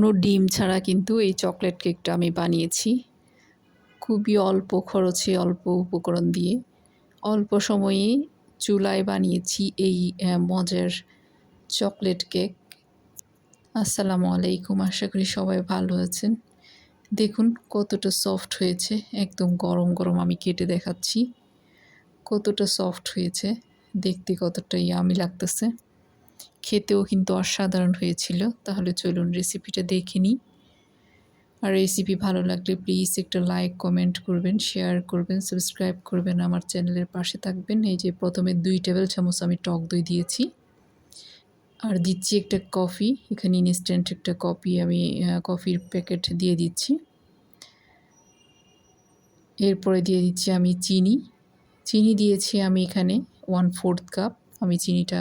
কোনো ডিম ছাড়া কিন্তু এই চকলেট কেকটা আমি বানিয়েছি। খুবই অল্প খরচে, অল্প উপকরণ দিয়ে। অল্প সময়ে চুলায় বানিয়েছি এই মজার চকলেট কেক। আসসালামু আলাইকুম, আশা করি সবাই ভালো আছেন। দেখুন কতটা সফট হয়েছে, একদম গরম গরম আমি কেটে দেখাচ্ছি। কতটা সফট হয়েছে, দেখতে কতটা ইয়ামি লাগতেছে। খেতেও কিন্তু অসাধারণ হয়েছিল। তাহলে চলুন রেসিপিটা দেখে নিই। আর রেসিপি ভালো লাগলে প্লিজ একটা লাইক কমেন্ট করবেন শেয়ার করবেন সাবস্ক্রাইব করবেন, আমার চ্যানেলের পাশে থাকবেন। এই যে প্রথমে দুই টেবিল চামচ আমি টক দই দিয়েছি। আর দিচ্ছি একটা কফি এখানে ইনস্ট্যান্ট একটা কফি আমি কফির প্যাকেট দিয়ে দিচ্ছি। এরপরে দিয়ে দিচ্ছি আমি চিনি। চিনি দিয়েছি আমি এখানে ওয়ান ফোর্থ কাপ আমি চিনিটা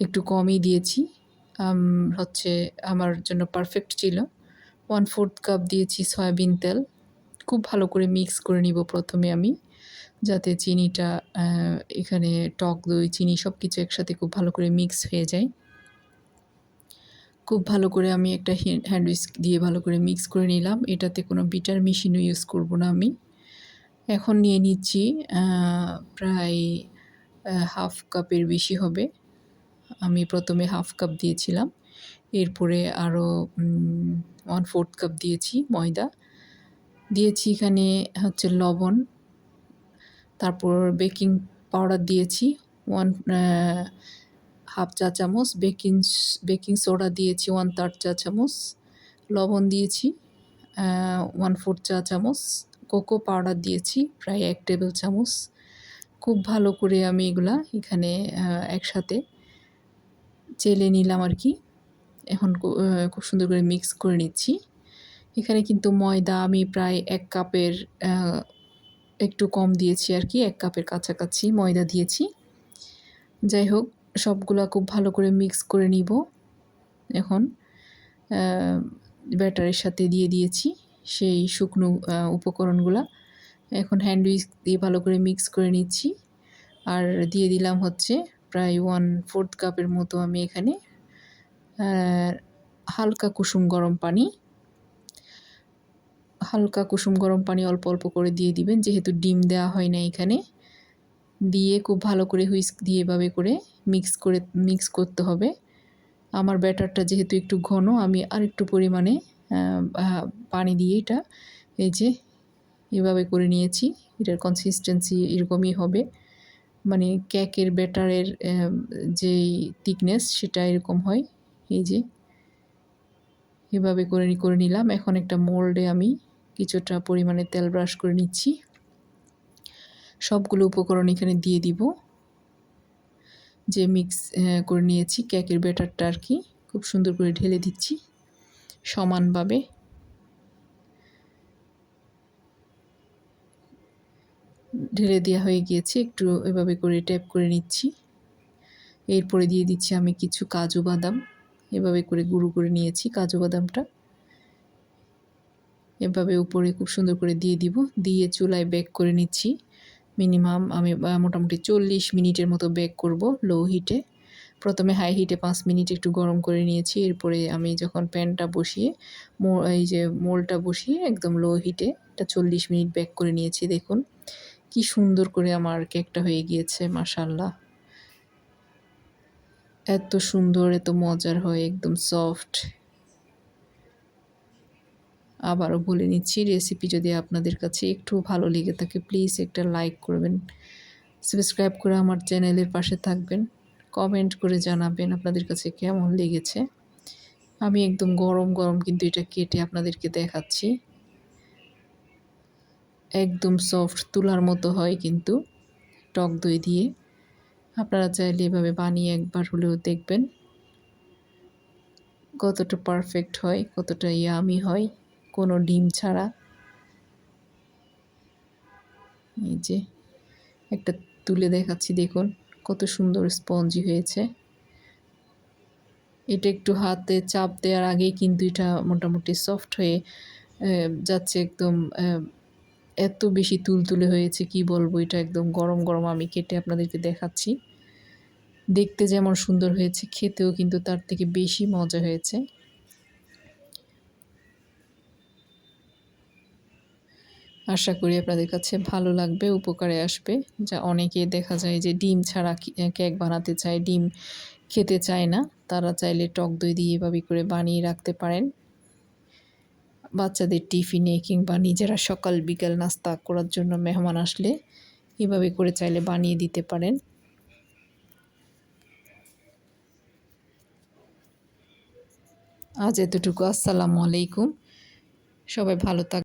একটু কমই দিয়েছি। হচ্ছে আমার জন্য পারফেক্ট ছিল। ওয়ান ফোর্থ কাপ দিয়েছি সয়াবিন তেল। খুব ভালো করে মিক্স করে নিব প্রথমে আমি, যাতে চিনিটা এখানে টক, দই, চিনি সব কিছু একসাথে খুব ভালো করে মিক্স হয়ে যায়। খুব ভালো করে আমি একটা হ্যান্ড উইস্ক দিয়ে ভালো করে মিক্স করে নিলাম। এটাতে কোনো বিটার মেশিনও ইউজ করব না আমি। এখন নিয়ে নিচ্ছি প্রায় হাফ কাপের বেশি হবে। আমি প্রথমে হাফ কাপ দিয়েছিলাম। এরপরে আরও ওয়ান ফোর্থ কাপ দিয়েছি ময়দা। দিয়েছি এখানে হচ্ছে লবণ। তারপর বেকিং পাউডার দিয়েছি। ওয়ান হাফ চা চামচ। বেকিং বেকিং সোডা দিয়েছি ওয়ান থার্ড চা চামচ। লবণ দিয়েছি ওয়ান ফোর্থ চা চামচ। কোকো পাউডার দিয়েছি, প্রায় এক টেবিল চামচ। খুব ভালো করে আমি এগুলা এখানে একসাথে চেলে নিলাম আর কি। এখন খুব সুন্দর করে মিক্স করে নিচ্ছি। এখানে কিন্তু ময়দা আমি প্রায় এক কাপের একটু কম দিয়েছি আর কি, এক কাপের কাছাকাছি ময়দা দিয়েছি। যাই হোক, সবগুলা খুব ভালো করে মিক্স করে নিব। এখন ব্যাটারের সাথে দিয়ে দিয়েছি সেই শুকনো উপকরণগুলা। এখন হ্যান্ডউইচ দিয়ে ভালো করে মিক্স করে নিচ্ছি। আর দিয়ে দিলাম হচ্ছে প্রায় ওয়ান ফোর্থ কাপের মতো আমি এখানে হালকা কুসুম গরম পানি। হালকা কুসুম গরম পানি অল্প অল্প করে দিয়ে দিবেন যেহেতু ডিম দেওয়া হয় না এখানে। দিয়ে খুব ভালো করে হুইস্ক দিয়ে এভাবে করে মিক্স করে মিক্স করতে হবে। আমার ব্যাটারটা যেহেতু একটু ঘন আমি আরেকটু পরিমাণে আহ, আহ, পানি দিয়ে এটা এই যে এভাবে করে নিয়েছি। এটার কনসিস্টেন্সি এরকমই হবে। মানে কেকের ব্যাটারের যেই থিকনেস সেটা এরকম হয়। এই যে, এভাবে করে করে নিলাম। এখন একটা মোল্ডে আমি কিছুটা পরিমাণে তেল ব্রাশ করে নিচ্ছি। সবগুলো উপকরণ এখানে দিয়ে দিব। যে মিক্স করে নিয়েছি কেকের ব্যাটারটা আর কি। খুব সুন্দর করে ঢেলে দিচ্ছি। সমানভাবে ঢেলে দেওয়া হয়ে গিয়েছে, একটু এভাবে করে ট্যাপ করে নিচ্ছি। এরপরে দিয়ে দিচ্ছি আমি কিছু কাজু বাদাম, এভাবে করে গুঁড়ো করে নিয়েছি কাজু বাদামটা। এভাবে উপরে খুব সুন্দর করে দিয়ে দিব, দিয়ে চুলায় বেক করে নিচ্ছি। মিনিমাম আমি মোটামুটি চল্লিশ মিনিটের মতো বেক করব লো হিটে প্রথমে হাই হিটে পাঁচ মিনিট একটু গরম করে নিয়েছি, এরপরে আমি যখন প্যানটা বসিয়ে, মো- এই যে মোলটা বসিয়ে একদম লো হিটে এটা চল্লিশ মিনিট বেক করে নিয়েছি, দেখুন। কি সুন্দর করে আমার কেকটা হয়ে গিয়েছে মাশাল্লাহ এত সুন্দর, এত মজার হয়, একদম সফট আবারও বলে নিচ্ছি রেসিপি যদি আপনাদের কাছে একটু ভালো লেগে থাকে প্লিজ একটা লাইক করবেন। সাবস্ক্রাইব করে আমার চ্যানেলের পাশে থাকবেন। কমেন্ট করে জানাবেন আপনাদের কাছে কেমন লেগেছে। আমি একদম গরম গরম কিন্তু এটা কেটে আপনাদেরকে দেখাচ্ছি। একদম সফট তুলার মতো হয় কিন্তু, টক দই দিয়ে। আপনারা চাইলে এভাবে বানিয়ে একবার হলেও দেখবেন। কতটা পারফেক্ট হয়, কতটা ইয়ামি হয়, কোনো ডিম ছাড়া। এই যে, একটা তুলে দেখাচ্ছি, দেখুন, কত সুন্দর স্পঞ্জি হয়েছে। এটা একটু হাতে চাপ দেওয়ার আগেই কিন্তু এটা মোটামুটি সফট হয়ে যাচ্ছে একদম এত বেশি তুলতুলে হয়েছে, কি বলব? এটা একদম গরম গরম আমি কেটে আপনাদেরকে দেখাচ্ছি। দেখতে যেমন সুন্দর হয়েছে, খেতেও কিন্তু তার থেকে বেশি মজা হয়েছে। আশা করি আপনাদের কাছে ভালো লাগবে, উপকারে আসবে। যা অনেকে দেখা যায় যে ডিম ছাড়া কেক বানাতে চায়, ডিম খেতে চায় না। তারা চাইলে টক দই দিয়ে এভাবে করে বানিয়ে রাখতে পারেন। বাচ্চাদের টিফিনে কিংবা নিজেরা সকাল, বিকাল নাস্তা করার জন্য মেহমান আসলে এভাবে করে চাইলে বানিয়ে দিতে পারেন। আজ এতটুকু। আসসালামু আলাইকুম। সবাই ভালো থাক